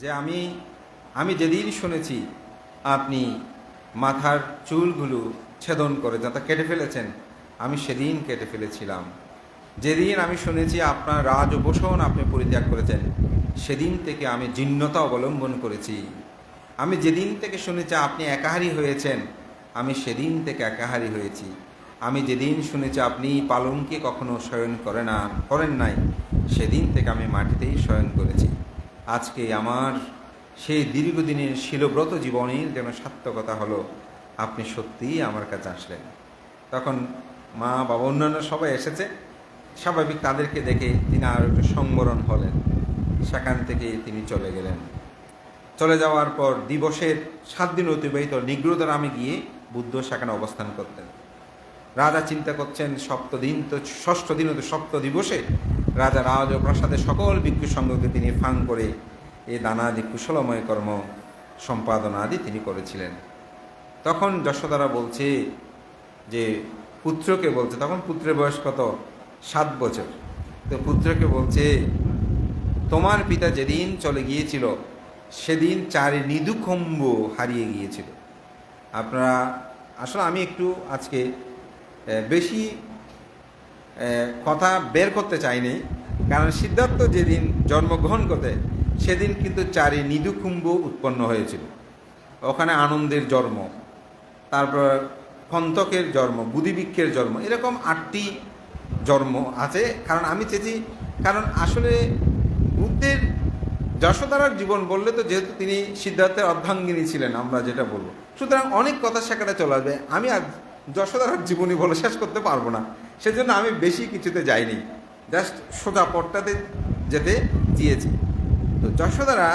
যে আমি আমি যেদিন শুনেছি আপনি মাথার চুলগুলো ছেদন করে যাতে কেটে ফেলেছেন, আমি সেদিন কেটে ফেলেছিলাম। যেদিন আমি শুনেছি আপনার রাজ উপোষণ আপনি পরিত্যাগ করেছেন, সেদিন থেকে আমি জিন্নতা অবলম্বন করেছি। আমি যেদিন থেকে শুনেছি আপনি একাহারি হয়েছেন, আমি সেদিন থেকে একাহারি হয়েছি। আমি যেদিন শুনেছি আপনি পালনকে কখনো শয়ন করে না, করেন নাই, সেদিন থেকে আমি মাটিতেই শয়ন করেছি। আজকে আমার সেই দীর্ঘদিনের শিলব্রত জীবনের যেন সার্থকতা হলো, আপনি সত্যিই আমার কাছে আসলেন। তখন মা, বাবা, অন্যান্য সবাই এসেছে। স্বাভাবিক তাদেরকে দেখে তিনি আর একটু সংবরণ হলেন। সেখান থেকে তিনি চলে গেলেন। চলে যাওয়ার পর দিবসের সাত দিন অতিবাহিত নিগ্রোধারামে গিয়ে বুদ্ধ সেখানে অবস্থান করতেন। রাজা চিন্তা করছেন, সপ্তদিন তো, ষষ্ঠ দিন তো সপ্ত দিবসে রাজা রাজ প্রাসাদে সকল ভিক্ষু সঙ্গকে তিনি ফাং করে এই দানাদি কুশলময় কর্ম সম্পাদনা আদি তিনি করেছিলেন। তখন যশোদারা বলছে যে, পুত্রকে বলছে, তখন পুত্রের বয়স কত? সাত বছর। তো পুত্রকে বলছে, তোমার পিতা যেদিন চলে গিয়েছিল, সেদিন চারি নিদুখম্ব হারিয়ে গিয়েছিল। আপনারা, আসলে আমি একটু আজকে বেশি কথা বের করতে চাইনি। কারণ সিদ্ধার্থ যেদিন জন্মগ্রহণ করতে সেদিন কিন্তু চারি নিদুকুম্ভ উৎপন্ন হয়েছিল। ওখানে আনন্দের জন্ম, তারপর কন্তকের জন্ম বুধিবৃক্ষের জন্ম, এরকম আটটি জন্ম আছে। কারণ আমি চেয়েছি, কারণ আসলে বুদ্ধের যশোদারার জীবন বললে তো যেহেতু তিনি সিদ্ধার্থের অর্ধাঙ্গিনী ছিলেন, আমরা যেটা বলব। সুতরাং অনেক কথা সেখানে চলে আসবে। আমি আর যশোদারার জীবনী বলে শেষ করতে পারব না। সেজন্য আমি বেশি কিছুতে যাইনি। জাস্ট সোজা পটটাতে যেতে চেয়েছি তো যশোদারা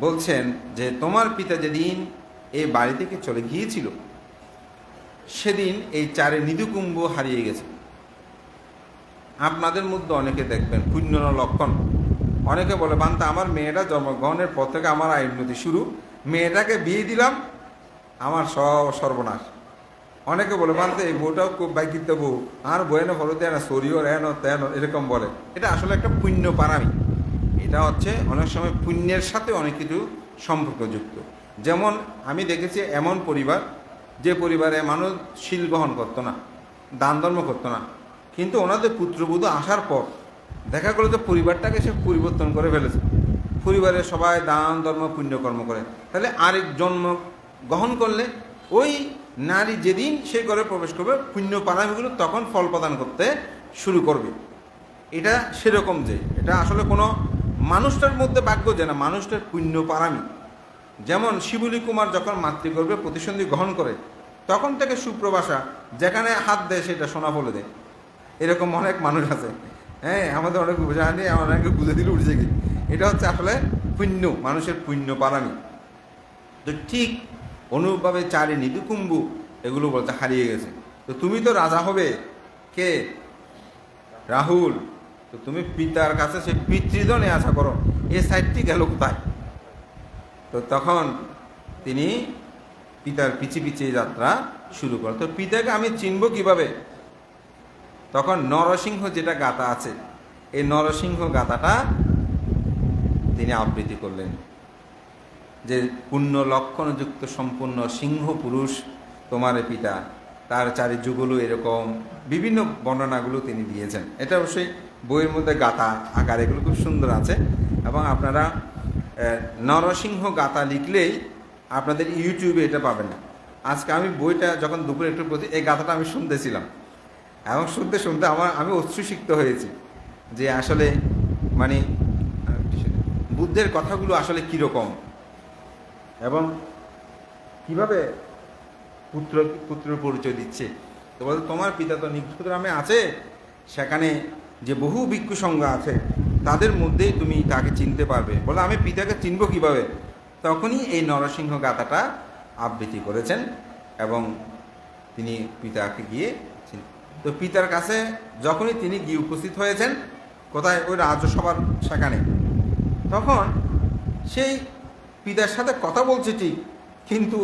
বলছেন যে, তোমার পিতা যেদিন এই বাড়ি থেকে চলে গিয়েছিল, সেদিন এই চারে নিদুকুম্ভ হারিয়ে গেছে। আপনাদের মধ্যে অনেকে দেখবেন পুণ্য লক্ষণ। অনেকে বলে, বান্তা, আমার মেয়েটা জন্মগ্রহণের পর থেকে আমার আয় উন্নতি শুরু। মেয়েটাকে বিয়ে দিলাম, আমার সব সর্বনাশ। অনেকে বলে বান্তে এই বউটাও খুব বাইকিত বউ। আর বয়ে না ফলো দেয় না, সরিও রেন তেন এরকম বলে। এটা আসলে একটা পুণ্য পারামি এটা হচ্ছে অনেক সময় পুণ্যের সাথে অনেক কিছু সম্পর্কযুক্ত। যেমন আমি দেখেছি এমন পরিবার, যে পরিবারে মানুষ শিল গ্রহণ করতো না, দান ধর্ম করতো না। কিন্তু ওনাদের পুত্রবধূ আসার পর দেখা গেলো যে পরিবারটাকে সে পরিবর্তন করে ফেলেছে। পরিবারে সবাই দান, ধর্ম, পুণ্যকর্ম করে। তাহলে আরেক জন্ম গ্রহণ করলে ওই নারী যেদিন সে ঘরে প্রবেশ করবে, পুণ্য পারামিগুলো তখন ফল প্রদান করতে শুরু করবে। এটা সেরকম যে, এটা আসলে কোনো মানুষটার মধ্যে ভাগ্য যে না, মানুষটার পুণ্য পারামি যেমন শিবুলি কুমার যখন মাতৃগর্ভে প্রতিসন্ধি গ্রহণ করে, তখন থেকে সুপ্রবাসা যেখানে হাত দেয় সেটা সোনা বলে দেয় এরকম অনেক মানুষ আছে। হ্যাঁ আমাদের অনেক বোঝা জানি অনেকে বুঝে দিলে উঠছে কি? এটা হচ্ছে আসলে পুণ্য, মানুষের পুণ্য পারামি তো ঠিক অনুরূপভাবে চারি নিদুকুম্বু এগুলো বলতে হারিয়ে গেছে। তো তুমি তো রাজা হবে। কে? রাহুল। তো তুমি পিতার কাছে সেই পিতৃদনে আশা করো। এ সাইডটি গেল কোথায়? তো তখন তিনি পিতার পিছি পিছিয়ে যাত্রা শুরু করে তো পিতাকে আমি চিনব কীভাবে? তখন নরসিংহ যেটা গাথা আছে, এই নরসিংহ গাথাটা তিনি আবৃত্তি করলেন। যে পুণ্য লক্ষণযুক্ত সম্পূর্ণ সিংহ পুরুষ তোমার পিতা, তার চারি যুগলো এরকম বিভিন্ন বর্ণনাগুলো তিনি দিয়েছেন। এটা অবশ্যই বইয়ের মধ্যে গাথা আকার এগুলো খুব সুন্দর আছে এবং আপনারা নরসিংহ গাথা লিখলেই আপনাদের ইউটিউবে এটা পাবেন না। আজকে আমি বইটা যখন দুপুরে একটু প্রতি এই গাথাটা আমি শুনতেছিলাম এবং শুনতে শুনতে আমার আমি অশ্রুসিক্ত হয়েছি যে আসলে মানে বুদ্ধের কথাগুলো আসলে কীরকম? এবং কীভাবে পুত্র পুত্র পরিচয় দিচ্ছে? তো বলতে তোমার পিতা তো নিগ্রহগ্রামে আছে। সেখানে যে বহু ভিক্ষু সংঘ আছে, তাদের মধ্যেই তুমি তাকে চিনতে পারবে। বলে, আমি পিতাকে চিনব কীভাবে? তখনই এই নরসিংহ গাথাটা আবৃত্তি করেছেন এবং তিনি পিতাকে গিয়ে তো পিতার কাছে যখনই তিনি গিয়ে উপস্থিত হয়েছেন, কোথায়? ওই রাজ্যসভার সেখানে। তখন সেই পিতার সাথে কথা বলছে ঠিক, কিন্তু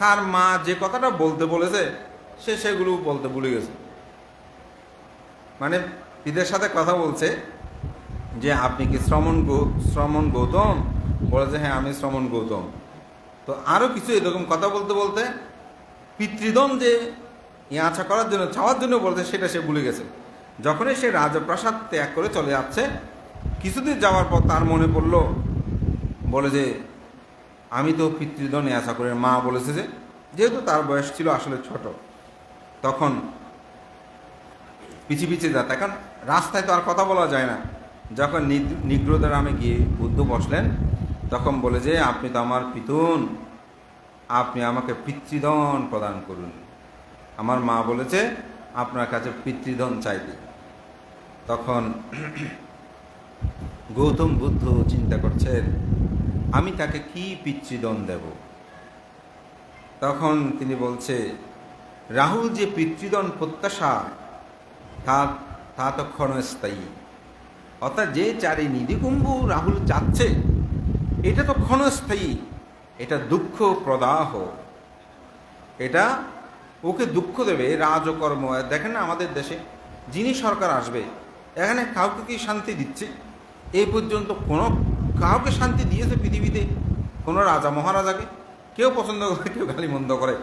তার মা যে কথাটা বলতে বলেছে, সে সেগুলো বলতে ভুলে গেছে। মানে পিতার সাথে কথা বলছে যে, আপনি কি শ্রমণ শ্রমণ গৌতম? বলে যে হ্যাঁ আমি শ্রমণ গৌতম। তো আরও কিছু এরকম কথা বলতে বলতে পিতৃদন যে ইয়াচা করার জন্য, চাওয়ার জন্য বলতে সেটা সে ভুলে গেছে। যখনই সে রাজপ্রাসাদ ত্যাগ করে চলে যাচ্ছে, কিছুদিন যাওয়ার পর তার মনে পড়ল, বলে যে আমি তো পিতৃদন ইয়াচা করে, মা বলেছে যে, যেহেতু তার বয়স ছিল আসলে ছোট, তখন পিছিয়ে পিছিয়ে যাত এখন রাস্তায় তো আর কথা বলা যায় না। যখন নিগ্রদের আমি গিয়ে বুদ্ধ বসলেন, তখন বলে যে, আপনি তো আমার পিতুন আপনি আমাকে পিতৃধন প্রদান করুন। আমার মা বলেছে, আপনার কাছে পিতৃধন চাইতে তখন গৌতম বুদ্ধ চিন্তা করছেন আমি তাকে কি পিতৃদন দেব? তখন তিনি বলছে, রাহুল যে পিতৃদন প্রত্যাশা, তা তা তো ক্ষণস্থায়ী। অর্থাৎ যে চারি নিধিকুম্ভ রাহুল চাচ্ছে, এটা তো ক্ষণস্থায়ী। এটা দুঃখ প্রদাহ। এটা ওকে দুঃখ দেবে, রাজকর্ম। দেখেন না আমাদের দেশে, যিনি সরকার আসবে, এখানে কাউকে কি শান্তি দিচ্ছে? এই পর্যন্ত কোনো কাউকে শান্তি দিয়েছে পৃথিবীতে, কোনো রাজা মহারাজাকে, কেউ পছন্দ করে, কেউ গালি মন্দ করে।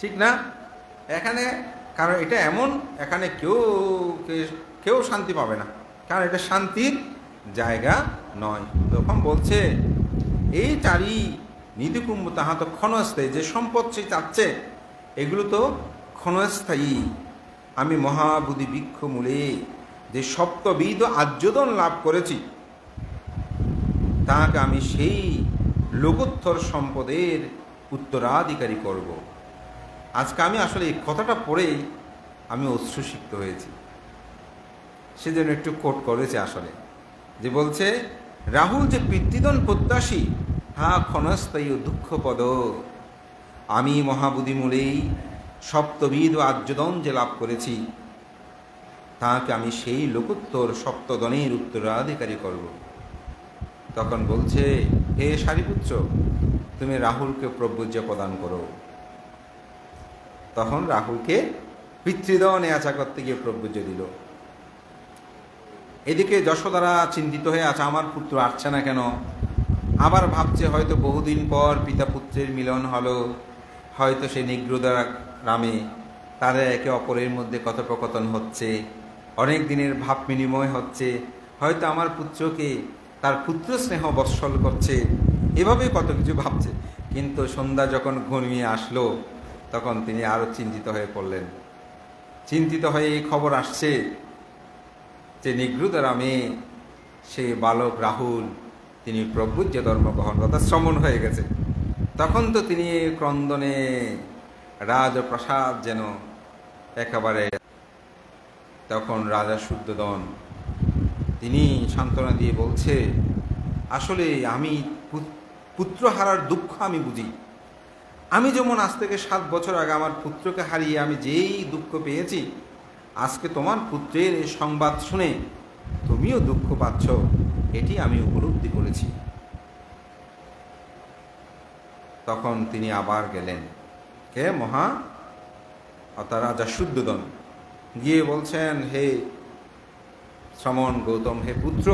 ঠিক না? এখানে, কারণ এটা এমন, এখানে কেউ কেউ শান্তি পাবে না। কারণ এটা শান্তির জায়গা নয়। তখন বলছে, এই চারি নিধিকুম্ভ তাহা তো ক্ষণস্থায়ী, যে সম্পদ সে চাচ্ছে, এগুলো তো ক্ষণস্থায়ী। আমি মহাবুদ্ধি বৃক্ষ মূলে যে সপ্তবিধ আর্যদন লাভ করেছি তাহাকে আমি সেই লোকোত্তর সম্পদের উত্তরাধিকারী করব। আজকে আমি আসলে এই কথাটা পড়েই আমি অশ্রুসিক্ত হয়েছি। সেজন্য একটু কোট করেছে আসলে। যে বলছে, রাহুল যে পিতৃদন প্রত্যাশী হা ক্ষণস্থায়ী দুঃখপদ আমি মহাবুদ্ধিমূলেই সপ্তবিদ ও আর্যদন যে লাভ করেছি তাকে আমি সেই লোকোত্তর সপ্তদনের উত্তরাধিকারী করব। তখন বলছে, হে সারিপুত্র, তুমি রাহুলকে প্রব্রজ্য প্রদান করো। তখন রাহুলকে পিতৃদন আচা করতে গিয়ে প্রব্রজ্য দিল। এদিকে যশোদারা চিন্তিত হয়ে আছে, আমার পুত্র আসছে না কেন? আবার ভাবছে, হয়তো বহুদিন পর পিতা পুত্রের মিলন হলো, হয়তো সে নিগ্রোদারা গ্রামে তাদের একে অপরের মধ্যে কথোপকথন হচ্ছে, অনেক দিনের ভাব বিনিময় হচ্ছে, হয়তো আমার পুত্রকে তার পুত্র স্নেহ বৎসল করছে। এভাবে কত কিছু ভাবছে। কিন্তু সন্ধ্যা যখন ঘনিয়ে আসলো, তখন তিনি আরও চিন্তিত হয়ে পড়লেন। চিন্তিত হয়ে এই খবর আসছে যে নিগ্রুদারামে সে বালক রাহুল, তিনি প্রভুজ্য ধর্ম গ্রহণ কথা শ্রমণ হয়ে গেছে। তখন তো তিনি ক্রন্দনে রাজপ্রসাদ যেন একেবারে, তখন রাজা শুদ্ধদন তিনি সান্ত্বনা দিয়ে বলছে, আসলে আমি পুত্র হারার দুঃখ আমি বুঝি। আমি যেমন আজ থেকে সাত বছর আগে আমার পুত্রকে হারিয়ে আমি যেই দুঃখ পেয়েছি, আজকে তোমার পুত্রের এই সংবাদ শুনে তুমিও দুঃখ পাচ্ছ। এটি আমি উপলব্ধি করেছি। তখন তিনি আবার গেলেন। কে মহা? অর্থাৎ রাজা শুদ্ধদন। গিয়ে বলছেন, হে শ্রমণ গৌতম হে পুত্র,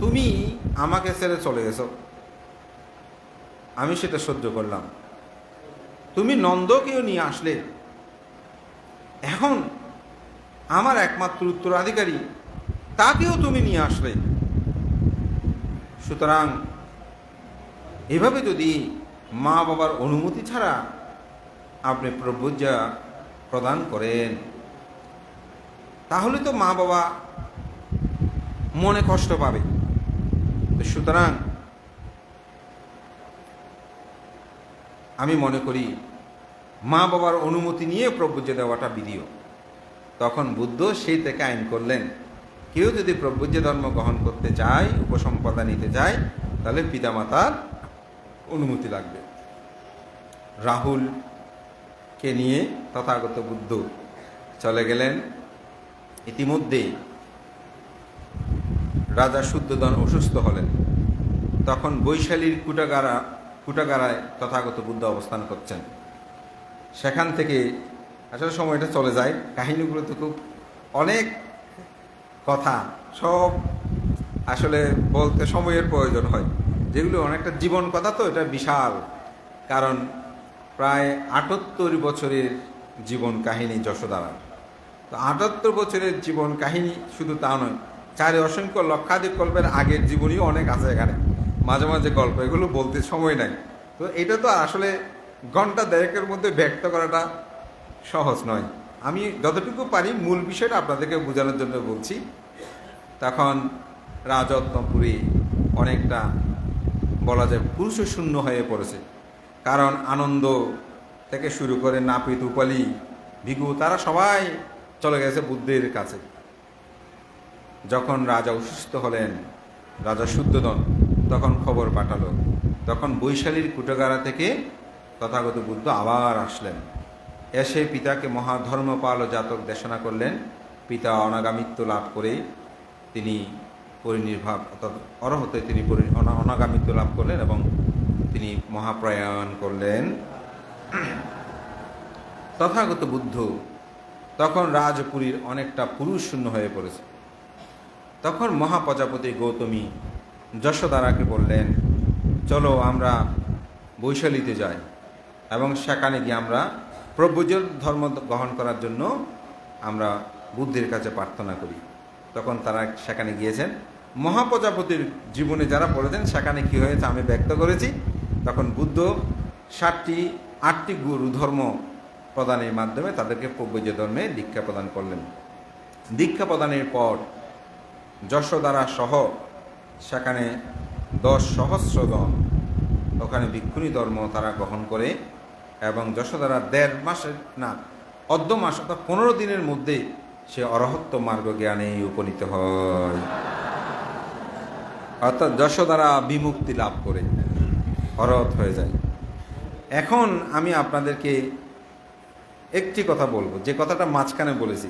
তুমি আমাকে ছেড়ে চলে গেছো আমি সেটা সহ্য করলাম। তুমি নন্দকেও নিয়ে আসলে। এখন আমার একমাত্র উত্তরাধিকারী, তাকেও তুমি নিয়ে আসলে। সুতরাং এভাবে যদি মা বাবার অনুমতি ছাড়া আপনি প্রভুজা প্রদান করেন তাহলে তো মা বাবা মনে কষ্ট পাবে। সুতরাং আমি মনে করি, মা বাবার অনুমতি নিয়ে প্রভুজ্য দেওয়াটা বিধিও। তখন বুদ্ধ সেই থেকে আইন করলেন, কেউ যদি প্রভুজ্য ধর্ম গ্রহণ করতে চায়, উপসম্পদা নিতে চায়, তাহলে পিতামাতার অনুমতি লাগবে। রাহুলকে নিয়ে তথাগত বুদ্ধ চলে গেলেন। ইতিমধ্যে রাজা শুদ্ধদন অসুস্থ হলেন। তখন বৈশালীর কুটাগারা কুটাগারায় তথাগত বুদ্ধ অবস্থান করছেন। সেখান থেকে আসলে সময়টা চলে যায়। কাহিনীগুলো তো খুব অনেক কথা, সব আসলে বলতে সময়ের প্রয়োজন হয়। যেগুলো অনেকটা জীবন কথা তো, এটা বিশাল। কারণ প্রায় আটাত্তর বছরের জীবন কাহিনী যশোদারার। তো আটাত্তর বছরের জীবন কাহিনী শুধু তা নয়, চারে অসংখ্য লক্ষাধিক গল্পের আগের জীবনীও অনেক আছে এখানে। মাঝে মাঝে গল্প, এগুলো বলতে সময় নাই। তো এটা তো আসলে ঘণ্টা দেড়েকের মধ্যে ব্যক্ত করাটা সহজ নয়। আমি যতটুকু পারি মূল বিষয়টা আপনাদেরকে বোঝানোর জন্য বলছি। তখন রাজত্বপুরী অনেকটা বলা যায় পুরুষ শূন্য হয়ে পড়েছে। কারণ আনন্দ থেকে শুরু করে নাপিত, উপালি, ভিগু, তারা সবাই চলে গেছে বুদ্ধের কাছে। যখন রাজা অসুস্থ হলেন, রাজা শুদ্ধদন তখন খবর পাঠালো। তখন বৈশালীর কুটগারা থেকে তথাগত বুদ্ধ আবার আসলেন। এসে পিতাকে মহাধর্মপাল ও জাতক দেশনা করলেন। পিতা অনাগামিত্ব লাভ করে তিনি পরিনির্ভাব অর্থাৎ অরহতে তিনি পরি- অনা- অনাগামিত্ব লাভ করলেন এবং তিনি মহাপ্রয়াণ করলেন। তথাগত বুদ্ধ তখন রাজপুরীর অনেকটা পুরুষ শূন্য হয়ে পড়েছে। তখন মহাপ্রজাপতি গৌতমী যশোদারাকে বললেন, চলো আমরা বৈশালীতে যাই এবং সেখানে গিয়ে আমরা প্রভুজর ধর্ম গ্রহণ করার জন্য আমরা বুদ্ধের কাছে প্রার্থনা করি। তখন তারা সেখানে গিয়েছেন। মহাপ্রজাপতির জীবনে যারা পড়েছেন, সেখানে কি হয়েছে আমি ব্যক্ত করেছি। তখন বুদ্ধ ষাটটি আটটি গুরু ধর্ম প্রদানের মাধ্যমে তাদেরকে প্রব্যজ ধর্মে দীক্ষা প্রদান করলেন। দীক্ষা প্রদানের পর যশোদারা সহ সেখানে দশ সহস্র জন ওখানে ভিক্ষুণী ধর্ম তারা গ্রহণ করে এবং যশোদারা দেড় মাসের, না, অর্ধ মাস অর্থাৎ পনেরো দিনের মধ্যে সে অরহত্ব মার্গ জ্ঞানে উপনীত হয়। অর্থাৎ যশোদারা বিমুক্তি লাভ করে, অরহত হয়ে যায়। এখন আমি আপনাদেরকে একটি কথা বলব, যে কথাটা মাঝখানে বলেছি।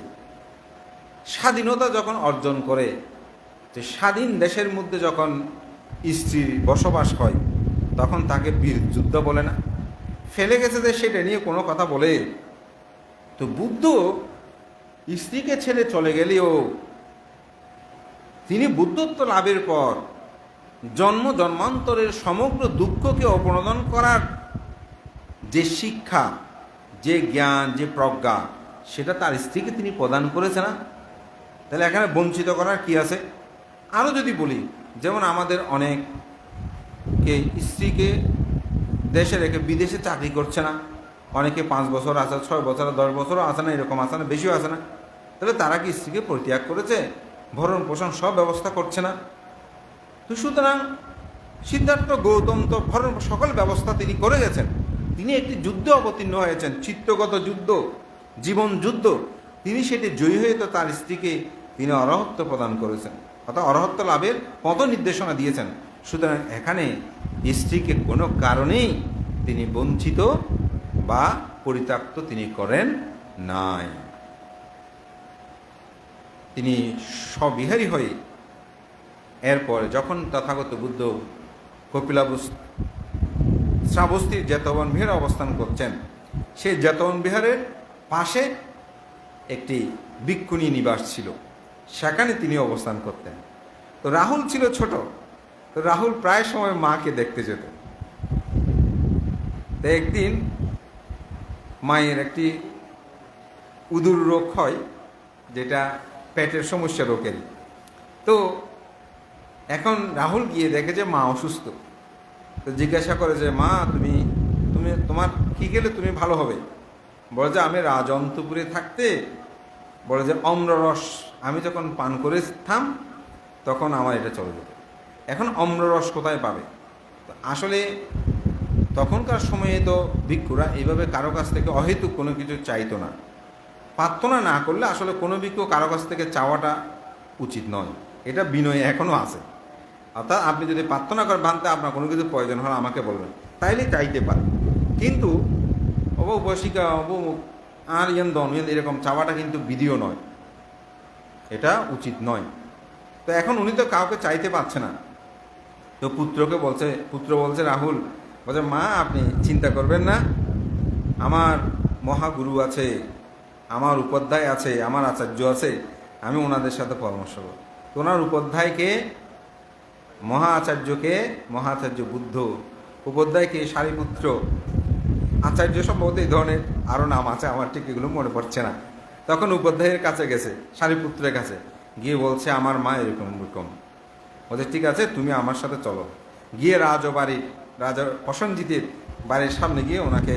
স্বাধীনতা যখন অর্জন করে, যে স্বাধীন দেশের মধ্যে যখন স্ত্রীর বসবাস হয়, তখন তাকে বীর যুদ্ধ বলে না। ফেলে গেছে যে সেটা নিয়ে কোনো কথা বলে। তো বুদ্ধ স্ত্রীকে ছেড়ে চলে গেলেও, তিনি বুদ্ধত্ব লাভের পর জন্ম জন্মান্তরের সমগ্র দুঃখকে অপনোদন করার যে শিক্ষা যে জ্ঞান, যে প্রজ্ঞা, সেটা তার স্ত্রীকে তিনি প্রদান করেছে না তাহলে এখানে বঞ্চিত করার কি আছে? আরও যদি বলি, যেমন আমাদের অনেককে স্ত্রীকে দেশে রেখে বিদেশে চাকরি করছে না, অনেকে পাঁচ বছর আছে, ছয় বছর, দশ বছরও আসে না, এরকম আসে না, বেশিও আসে না, তাহলে তারা কি স্ত্রীকে পরিত্যাগ করেছে? ভরণ পোষণ সব ব্যবস্থা করছে না। তো সুতরাং সিদ্ধার্থ গৌতম তো ভরণ, সকল ব্যবস্থা তিনি করে গেছেন। তিনি একটি যুদ্ধে অবতীর্ণ হয়েছেন, চিত্তগত যুদ্ধ, জীবন যুদ্ধ। তিনি সেটি জয়ী হয়ে তো তার স্ত্রীকে তিনি অরহত্ব প্রদান করেছেন, অর্থাৎ অরহত্ব লাভের পদ নির্দেশনা দিয়েছেন। সুতরাং এখানে স্ত্রীকে কোনো কারণেই তিনি বঞ্চিত বা পরিত্যক্ত তিনি করেন নাই। তিনি স্ববিহারী হয়ে এরপর যখন তথাগত বুদ্ধ কপিলাবস শ্রাবস্তির জেতবন বিহারে অবস্থান করছেন। সেই জেতবন বিহারের পাশে একটি ভিক্ষুণী নিবাস ছিল। সেখানে তিনি অবস্থান করতেন। তো রাহুল ছিল ছোট। তো রাহুল প্রায় সময় মাকে দেখতে যেত। তো একদিন মায়ের একটি উদুর রোগ হয়, যেটা পেটের সমস্যা রোগের তো এখন রাহুল গিয়ে দেখে যে মা অসুস্থ। জিজ্ঞাসা করে যে, মা, তুমি তুমি, তোমার কি গেলে তুমি ভালো হবে? বলে যে, আমি রাজন্তপুরে থাকতে। বলে যে, অম্ররস। আমি যখন পান করে থাম তখন আমার এটা চলে যেত। এখন অম্ররস কোথায় পাবে? আসলে তখনকার সময়ে তো ভিক্ষুরা এইভাবে কারও কাছ থেকে অহেতুক কোনো কিছু চাইতো না। প্রার্থনা না করলে আসলে কোনো ভিক্ষু কারও কাছ থেকে চাওয়াটা উচিত নয়। এটা বিনয় এখনও আছে। অর্থাৎ আপনি যদি প্রার্থনা করেন, ভাঙতে আপনার কোনো কিছু প্রয়োজন হলে আমাকে বলবেন। তাইলে চাইতে পারেন। কিন্তু অব বসিকা অব আর ইয়েন দন এরকম চাওয়াটা কিন্তু বিধিও নয়। এটা উচিত নয়। তো এখন উনি তো কাউকে চাইতে পারছে না। তো পুত্রকে বলছে, পুত্র বলছে রাহুল, বলছে, মা, আপনি চিন্তা করবেন না। আমার মহাগুরু আছে, আমার উপাধ্যায় আছে, আমার আচার্য আছে, আমি ওনাদের সাথে পরামর্শ করব। তো ওনার উপাধ্যায়কে মহা আচার্যকে মহা আচার্য বুদ্ধ উপাধ্যায়কে সারিপুত্র। আচার্য সম্ভবত এই ধরনের আরও নাম আছে, আমার ঠিক এগুলো মনে পড়ছে না। তখন উপাধ্যায়ের কাছে গেছে, সারিপুত্রের কাছে। গিয়ে বলছে, আমার মা এরকম এরকম বলছে, ঠিক আছে, তুমি আমার সাথে চলো। গিয়ে রাজবাড়ির রাজা প্রসঞ্জিতের বাড়ির সামনে গিয়ে ওনাকে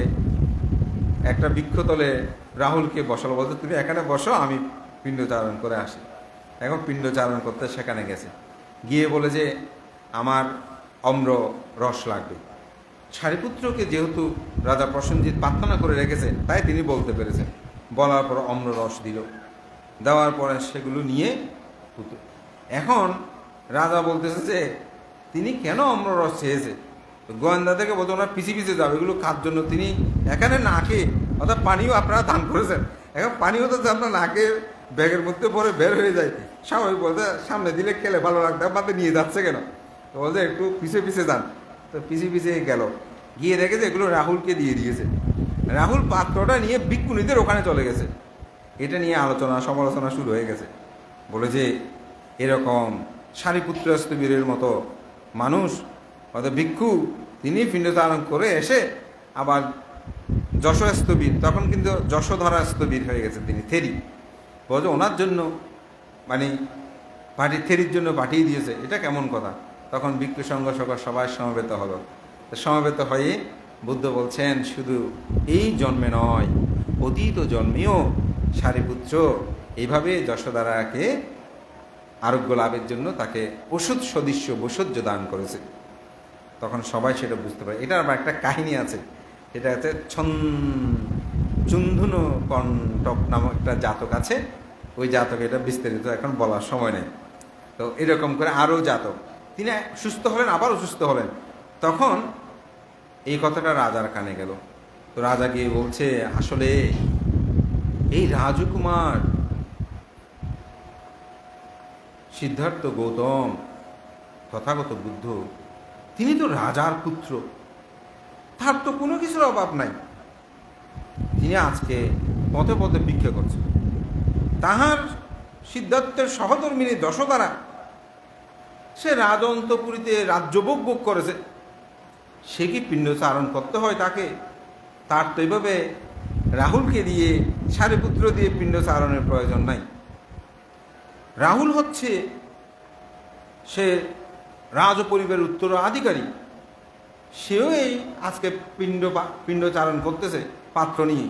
একটা বৃক্ষতলে রাহুলকে বসালো। বলতে তুমি এখানে বসো, আমি পিণ্ডচারণ করে আসি। এখন পিণ্ডচারণ করতে সেখানে গেছে। গিয়ে বলে যে, আমার অম্র রস লাগবে। সারিপুত্রকে যেহেতু রাজা প্রসেনজিৎ প্রার্থনা করে রেখেছেন তাই তিনি বলতে পেরেছেন। বলার পর অম্র রস দিল। দেওয়ার পরে সেগুলো নিয়ে এখন রাজা বলতেছে যে, তিনি কেন অম্র রস চেয়েছে? গোয়েন্দা থেকে বলতে ওনার পিছিয়ে পিছে যাবে। এগুলো খাওয়ার জন্য? তিনি এখানে না খেয়ে, অর্থাৎ পানিও আপনারা দান করেছেন। এখন পানিও তো আপনার না খেয়ে ব্যাগের মধ্যে পরে বের হয়ে যায়। স্বাভাবিক বলতে সামনে দিলে খেলে ভালো লাগতো বাদে নিয়ে যাচ্ছে কেন? তো বলছে একটু পিছে পিছে যান। তো পিছে পিছে গেল। গিয়ে দেখে যে এগুলো রাহুলকে দিয়ে দিয়েছে। রাহুল পাত্রটা নিয়ে বিক্ষুণীদের ওখানে চলে গেছে। এটা নিয়ে আলোচনা, সমালোচনা শুরু হয়ে গেছে। বলে যে এরকম সারিপুত্র স্তবীরের মতো মানুষ, অর্থাৎ ভিক্ষু, তিনি পিণ্ডধারণ করে এসে আবার যশস্তবীর তখন কিন্তু যশোধরা স্তবীর হয়ে গেছে তিনি, থেরি। বলছে ওনার জন্য মানে পার্টি থেরির জন্য পাঠিয়ে দিয়েছে। এটা কেমন কথা? তখন ভিক্ষু সংঘ সভা সবাই সমবেত হলো। সমবেত হয়ে বুদ্ধ বলছেন, শুধু এই জন্মে নয়, অতীত জন্মেও সারিপুত্র এইভাবে যশোদারাকে আরোগ্য লাভের জন্য তাকে ওষুধ সদৃশ্য বৈষজ্য দান করেছে। তখন সবাই সেটা বুঝতে পারে। এটার আবার একটা কাহিনী আছে। এটা হচ্ছে ছন চুন্ধুন কণ্টক নামক একটা জাতক আছে। ওই জাতক এটা বিস্তারিত এখন বলার সময় নেই। তো এরকম করে আরও জাতক। তিনি সুস্থ হলেন, আবার অসুস্থ হলেন। তখন এই কথাটা রাজার কানে গেল। তো রাজা গিয়ে বলছে, আসলে এই রাজকুমার সিদ্ধার্থ গৌতম, তথাগত বুদ্ধ, তিনি তো রাজার পুত্র। তার তো কোনো কিছুর অভাব নাই। তিনি আজকে পথে পথে ভিক্ষা করছেন, তাহার সিদ্ধার্থের সহধর্মিনী দশধারা সে রাজ রাজন্তপুরীতে রাজ্যভোগ ভোগ করেছে। সে কি পিণ্ডচারণ করতে হয় তাকে? তার তো এইভাবে রাহুলকে দিয়ে সারিপুত্র দিয়ে পিণ্ডচারণের প্রয়োজন নাই। রাহুল হচ্ছে সে রাজ পরিবারের উত্তরাধিকারী। সেও এই আজকে পিণ্ড পিণ্ডচারণ করতেছে। পাত্র নিয়ে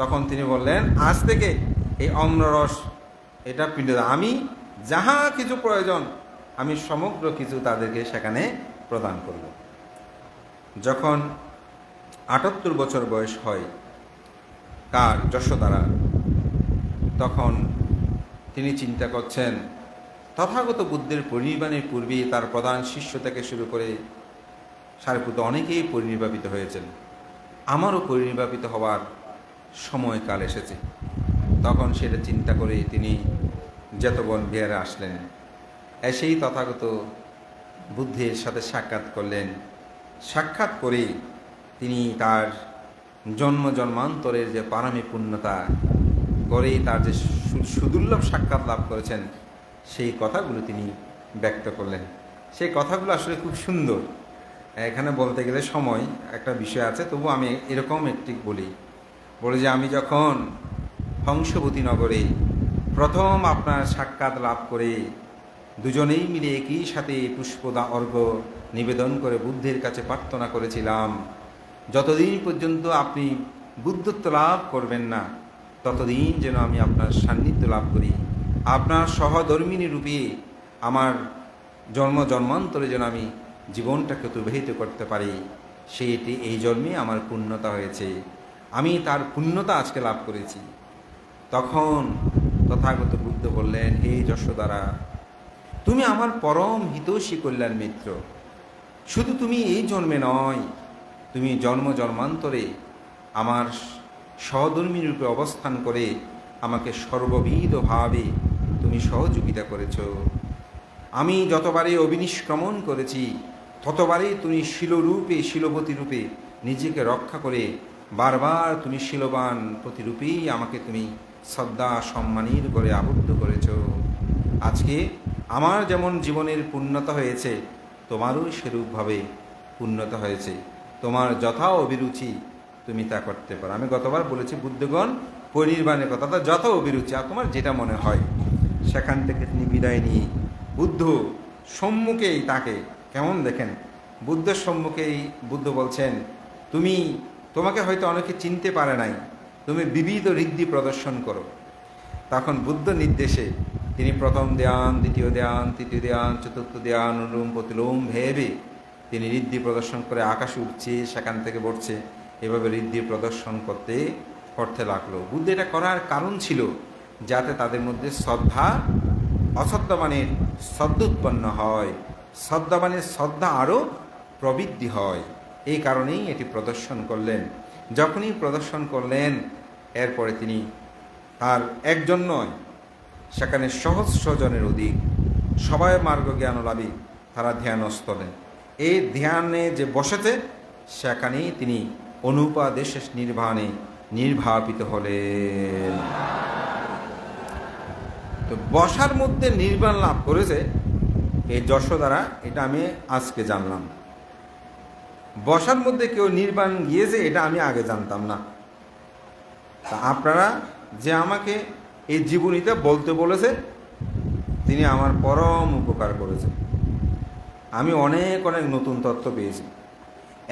তখন তিনি বললেন, আজ থেকে এই অম্ররস এটা পিণ্ড আমি যাহা কিছু প্রয়োজন, আমি সমগ্র কিছু তাদেরকে সেখানে প্রদান করব। যখন আটাত্তর বছর বয়স হয়, কার যশোদারা, তখন তিনি চিন্তা করছেন, তথাগত বুদ্ধের পরিনির্বাণের পূর্বেই তার প্রধান শিষ্য থেকে শুরু করে সারিপুত্র অনেকেই পরিনির্বাপিত হয়েছেন। আমারও পরিনির্বাপিত হওয়ার সময়কাল এসেছে। তখন সেটা চিন্তা করে তিনি জেতবন বিহারে আসলেন, এসেই তথাগত বুদ্ধের সাথে সাক্ষাৎ করলেন। সাক্ষাৎ করে তিনি তার জন্ম জন্মান্তরের যে পারামি পূর্ণতা করেই তার যে সুদুর্লভ সাক্ষাৎ লাভ করেছেন, সেই কথাগুলো তিনি ব্যক্ত করলেন। সেই কথাগুলো আসলে খুব সুন্দর। এখানে বলতে গেলে সময় একটা বিষয় আছে, তবু আমি এরকম একটি বলি। বলি যে আমি যখন হংসবতী নগরে প্রথম আপনার সাক্ষাৎ লাভ করে দুজনেই মিলে একই সাথে পুষ্পদা অর্ঘ নিবেদন করে বুদ্ধের কাছে প্রার্থনা করেছিলাম, যতদিন পর্যন্ত আপনি বুদ্ধত্ব লাভ করবেন না, ততদিন যেন আমি আপনার সান্নিধ্য লাভ করি। আপনার সহধর্মিনী রূপে আমার জন্ম জন্মান্তরে যেন আমি জীবনটাকে অতিবাহিত করতে পারি, সেইটি এই জন্মে আমার পূর্ণতা হয়েছে। আমি তার পূর্ণতা আজকে লাভ করেছি। তখন তথাগত বুদ্ধ বললেন, হে যশোদারা, তুমি আমার পরম হিতৈষী কল্যাণ মিত্র। শুধু তুমি এই জন্মে নয়, তুমি জন্ম জন্মান্তরে আমার সহধর্মী রূপে অবস্থান করে আমাকে সর্ববিধভাবে তুমি সহযোগিতা করেছ। আমি যতবারে অবিনিষ্ক্রমণ করেছি ততবারই তুমি শিলরূপে শিলবতী রূপে নিজেকে রক্ষা করে বারবার তুমি শিলবান প্রতিরূপেই আমাকে তুমি শ্রদ্ধা সম্মানীর করে আবদ্ধ করেছ। আজকে আমার যেমন জীবনের পূর্ণতা হয়েছে, তোমারও সেরূপভাবে পূর্ণতা হয়েছে। তোমার যথা অভিরুচি তুমি তা করতে পারো। আমি গতবার বলেছি, বুদ্ধগণ, পরিনির্বাণের কথা, তা যথা অভিরুচি, আর তোমার যেটা মনে হয়, সেখান থেকে তিনি বিদায় নিয়ে বুদ্ধ সম্মুখেই তাকে কেমন দেখেন? বুদ্ধের সম্মুখেই বুদ্ধ বলছেন, তুমি, তোমাকে হয়তো অনেকে চিনতে পারে নাই, তুমি বিবিধ ঋদ্ধি প্রদর্শন করো। তখন বুদ্ধ নির্দেশে তিনি প্রথম দেয়ান দ্বিতীয় দেয়ান তৃতীয় দেয়ান চতুর্থ ধ্যান, অনুলোম প্রতিলোম ভেবে তিনি ঋদ্ধি প্রদর্শন করে আকাশে উঠছে, সেখান থেকে পড়ছে এভাবে ঋদ্ধি প্রদর্শন করতে করতে লাগল। বুদ্ধ এটা করার কারণ ছিল যাতে তাদের মধ্যে শ্রদ্ধা অশ্রদ্ধাবানের শ্রদ্ধ উৎপন্ন হয়। শ্রদ্ধাবানের শ্রদ্ধা আরও প্রবৃদ্ধি হয়। এই কারণেই এটি প্রদর্শন করলেন। যখনই প্রদর্শন করলেন, এরপরে তিনি তার একজন নয়, সেখানে সহস্র জনের অধিক সবাই মার্গ জ্ঞানলাভী তারা ধ্যানস্থ হলেন। এই ধ্যানে যে বসেছে, সেখানেই তিনি অনুপাদেশেষ নির্বাণে নির্বাপিত হলেন। তো বসার মধ্যে নির্বাণ লাভ করেছে এই যশোদারা এটা আমি আজকে জানলাম। বসার মধ্যে কেউ নির্বাণ গিয়েছে, এটা আমি আগে জানতাম না। তা আপনারা যে আমাকে এই জীবনীতে বলতে বলেছে, তিনি আমার পরম উপকার করেছেন। আমি অনেক অনেক নতুন তথ্য পেয়েছি।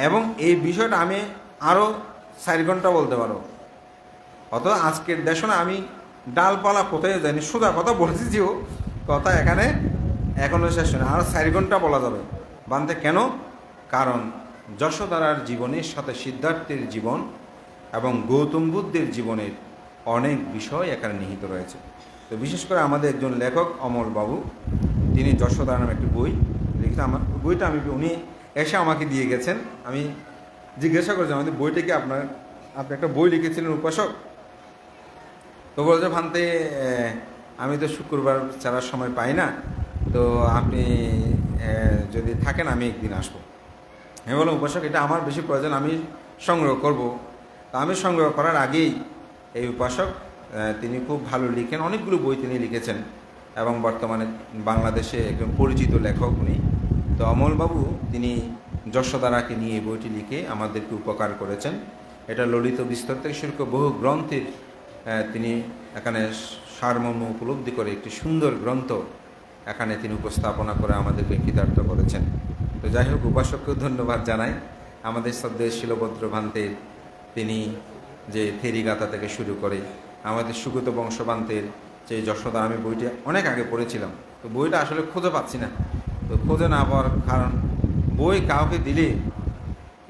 এবং এই বিষয়টা আমি আরও চার ঘণ্টা বলতে পারো অত আজকের দেশনে আমি ডালপালা কোথায় যাইনি সোজা কথা বলেছি যেও কথা এখানে এখনও শেষ হয় আরও চার ঘণ্টা বলা যাবে। বানতে কেন? কারণ যশোদারার জীবনের সাথে সিদ্ধার্থের জীবন এবং গৌতম বুদ্ধের জীবনের অনেক বিষয় এখানে নিহিত রয়েছে। তো বিশেষ করে আমাদের একজন লেখক অমল বাবু, তিনি যশোদার নামে একটি বই লিখে আমার বইটা আমি, উনি এসে আমাকে দিয়ে গেছেন। আমি জিজ্ঞাসা করেছি, আমাদের বইটাকে আপনার, আপনি একটা বই লিখেছিলেন উপাসক? তো বলছে, ভান্তে আমি তো শুক্রবার ছাড়ার সময় পাই না। তো আপনি যদি থাকেন আমি একদিন আসব। আমি বললাম, উপাসক, এটা আমার বেশি প্রয়োজন, আমি সংগ্রহ করব। তা আমি সংগ্রহ করার আগেই এই উপাসক তিনি খুব ভালো লিখেন, অনেকগুলো বই তিনি লিখেছেন এবং বর্তমানে বাংলাদেশে একজন পরিচিত লেখক উনি। তো অমলবাবু, তিনি যশোদারাকে নিয়ে এই বইটি লিখে আমাদেরকে উপকার করেছেন। এটা ললিত বিস্তর থেকে শুরু করে বহু গ্রন্থের তিনি এখানে সারমর্ম উপলব্ধি করে একটি সুন্দর গ্রন্থ এখানে তিনি উপস্থাপনা করে আমাদেরকে কৃতার্থ করেছেন। তো যাই হোক, উপাসককেও ধন্যবাদ জানাই। আমাদের শ্রদ্ধেয় শিলভদ্র ভান্তের তিনি যে থেরিগাথা থেকে শুরু করে, আমাদের সুগত বংশবান্তের যে যশোদা, আমি বইটি অনেক আগে পড়েছিলাম। তো বইটা আসলে খুঁজে পাচ্ছি না। তো খুঁজে না পাওয়ার কারণ, বই কাউকে দিলে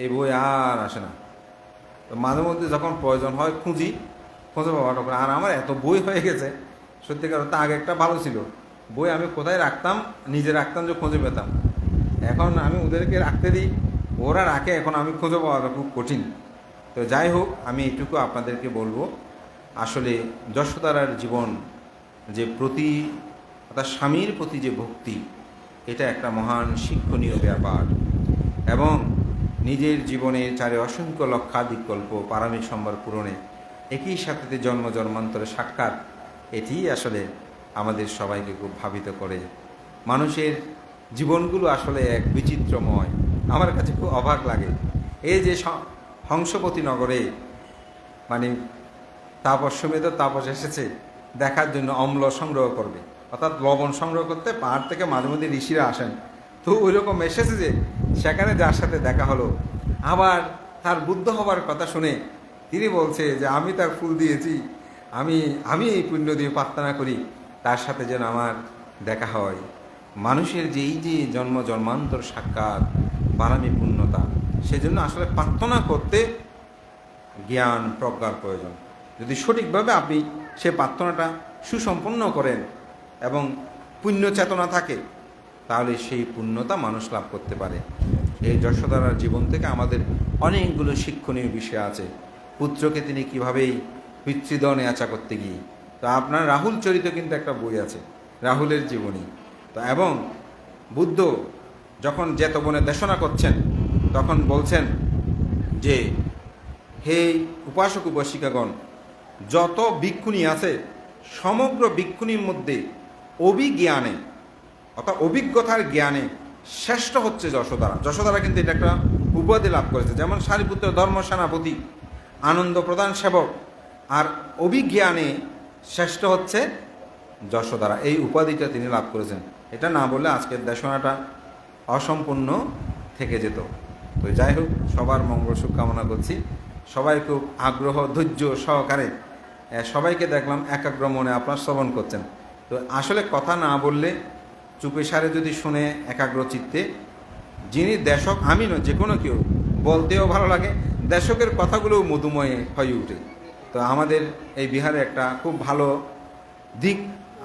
এই বই আর আসে না। তো মাঝে মধ্যে যখন প্রয়োজন হয় খুঁজি, খুঁজে পাওয়াটা আর আমার এত বই হয়ে গেছে, সত্যিকার অর্থে আগে একটা ভালো ছিল। বই আমি কোথায় রাখতাম? নিজে রাখতাম যে খুঁজে পেতাম। এখন আমি ওদেরকে রাখতে দিই। ওরা রাখে, এখন আমি খুঁজে পাওয়াটা খুব কঠিন। তো যাই হোক, আমি এটুকু আপনাদেরকে বলব। আসলে যশোদারার জীবন, যে প্রতি, অর্থাৎ স্বামীর প্রতি যে ভক্তি, এটা একটা মহান শিক্ষণীয় ব্যাপার। এবং নিজের জীবনে চারে অসংখ্য লক্ষাধিক গল্প পারামিক সম্বর পূরণে, একই সাথে জন্ম, জন্মান্তরে সাক্ষাৎ। এটিই আসলে আমাদের সবাইকে খুব ভাবিত করে। মানুষের জীবনগুলো আসলে এক বিচিত্রময়। আমার কাছে খুব অবাক লাগে। এই যে হংসপতি নগরে মানে তাপস সমেত তাপস এসেছে, দেখার জন্য অম্ল সংগ্রহ করবে। অর্থাৎ লবণ সংগ্রহ করতে পাহাড় থেকে মাঝে মধ্যে ঋষিরা আসেন। তো ওই রকম এসেছে যে সেখানে যার সাথে দেখা হলো, আবার তার বুদ্ধ হবার কথা শুনে তিনি বলছে যে, আমি তার ফুল দিয়েছি। আমি আমি এই পুণ্য দিয়ে প্রার্থনা করি। তার সাথে যেন আমার দেখা হয়। মানুষের যে এই যে জন্ম, জন্মান্তর সাক্ষাৎ বারামি পূর্ণতা, সেজন্য আসলে প্রার্থনা করতে জ্ঞান, প্রজ্ঞার প্রয়োজন। যদি সঠিকভাবে আপনি সে প্রার্থনাটা সুসম্পন্ন করেন এবং পুণ্য চেতনা থাকে, তাহলে সেই পুণ্যতা মানুষ লাভ করতে পারে। এই যশোদারার জীবন থেকে আমাদের অনেকগুলো শিক্ষণীয় বিষয় আছে। পুত্রকে তিনি কীভাবেই পিতৃদনে আচা করতে গিয়ে তো আপনার রাহুল চরিত কিন্তু একটা বই আছে, রাহুলের জীবনী। তো এবং বুদ্ধ যখন জেতবনে দেশনা করছেন, তখন বলছেন যে, হে উপাসক উপাসিকাগণ, যত ভিক্ষুণী আছে, সমগ্র ভিক্ষুণীর মধ্যে অভিজ্ঞানে অর্থাৎ অভিজ্ঞতার জ্ঞানে শ্রেষ্ঠ হচ্ছে যশোদারা। যশোদারা কিন্তু এটা একটা উপাধি লাভ করেছে। যেমন সারিপুত্র ধর্ম সেনাপতি আনন্দ প্রধান সেবক, আর অভিজ্ঞানে শ্রেষ্ঠ হচ্ছে যশোদারা। এই উপাধিটা তিনি লাভ করেছেন। এটা না বললে আজকের দেশনাটা অসম্পূর্ণ থেকে যেত। তো যাই হোক, সবার মঙ্গল সুখ কামনা করছি। সবাই খুব আগ্রহ, ধৈর্য সহকারে সবাইকে দেখলাম একাগ্র মনে আপনার শ্রবণ করছেন। তো আসলে কথা না বললে চুপে সারে যদি শুনে একাগ্র চিত্তে, যিনি দেশক, আমি নয়, যে কোনো কেউ, বলতেও ভালো লাগে, দেশকের কথাগুলোও মধুময় হয়ে ওঠে তো আমাদের এই বিহারে একটা খুব ভালো দিক।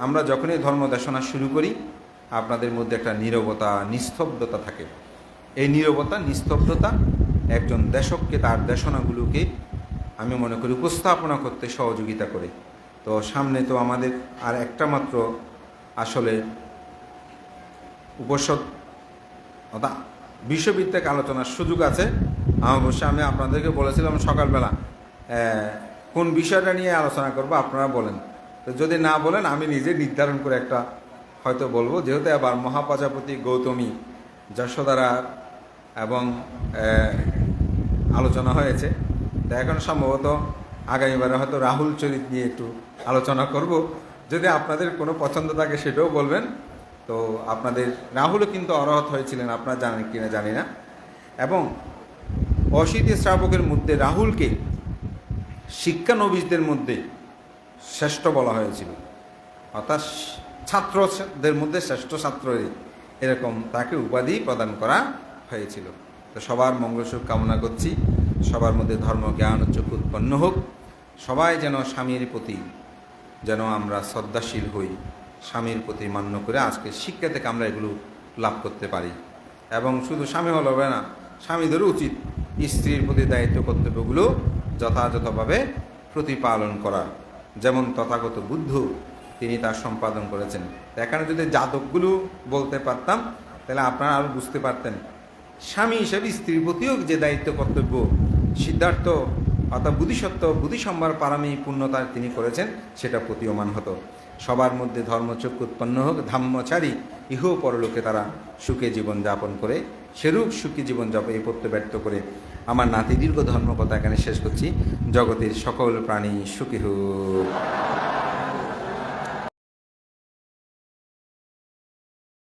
আমরা যখনই ধর্ম দেশনা শুরু করি, আপনাদের মধ্যে একটা নীরবতা, নিস্তব্ধতা থাকে। এই নীরবতা, নিস্তব্ধতা একজন দেশককে, তার দেশনাগুলোকে আমি মনে করি উপস্থাপনা করতে সহযোগিতা করে। তো সামনে তো আমাদের আর একটা মাত্র আসলে উপসদ, অর্থাৎ বিশ্বভিত্তিক আলোচনার সুযোগ আছে। আমার অবশ্যই আমি আপনাদেরকে বলেছিলাম সকালবেলা কোন বিষয়টা নিয়ে আলোচনা করব, আপনারা বলেন। তো যদি না বলেন, আমি নিজে নির্ধারণ করে একটা হয়তো বলব। যেহেতু আবার মহাপ্রজাপতি গৌতমী যশোদারা এবং আলোচনা হয়েছে, তো এখন সম্ভবত আগামীবারে হয়তো রাহুল চরিত নিয়ে একটু আলোচনা করব। যদি আপনাদের কোনো পছন্দ থাকে, সেটাও বলবেন। তো আপনাদের, রাহুলও কিন্তু অরহত হয়েছিলেন, আপনারা জানেন কিনা জানি না। এবং অশীতি শ্রাবকের মধ্যে রাহুলকে শিক্ষানবিশদের মধ্যে শ্রেষ্ঠ বলা হয়েছিল। অর্থাৎ ছাত্রদের মধ্যে শ্রেষ্ঠ ছাত্র এরকম তাকে উপাধি প্রদান করা হয়েছিল। তো সবার মঙ্গলসুখ কামনা করছি। সবার মধ্যে ধর্ম, জ্ঞান চক্ষু উৎপন্ন হোক। সবাই যেন স্বামীর প্রতি যেন আমরা শ্রদ্ধাশীল হই, স্বামীর প্রতি মান্য করে আজকে শিক্ষা থেকে আমরা এগুলো লাভ করতে পারি। এবং শুধু স্বামী হলে না, স্বামীদেরও উচিত স্ত্রীর প্রতি দায়িত্ব, কর্তব্যগুলো যথাযথভাবে প্রতিপালন করা। যেমন তথাগত বুদ্ধ, তিনি তার সম্পাদন করেছেন। এখানে যদি জাতকগুলো বলতে পারতাম, তাহলে আপনারা আরও বুঝতে পারতেন। স্বামী হিসেবে স্ত্রীর প্রতিও যে দায়িত্ব, কর্তব্য, সিদ্ধার্থ অর্থাৎ বুদ্ধিসত্ত্ব, বুদ্ধিসম্ভার পারামী পূর্ণতা তিনি করেছেন, সেটা প্রতীয়মান হতো। সবার মধ্যে ধর্মচক্ষু উৎপন্ন হোক, ধাম্মচারী, ইহ পরলোকে তারা সুখে জীবন যাপন করে, সেরূপ সুখী জীবন যাপন এই পত্য ব্যর্থ করে আমার নাতি দীর্ঘ ধর্মকথা এখানে শেষ করছি। জগতের সকল প্রাণী সুখী হোক।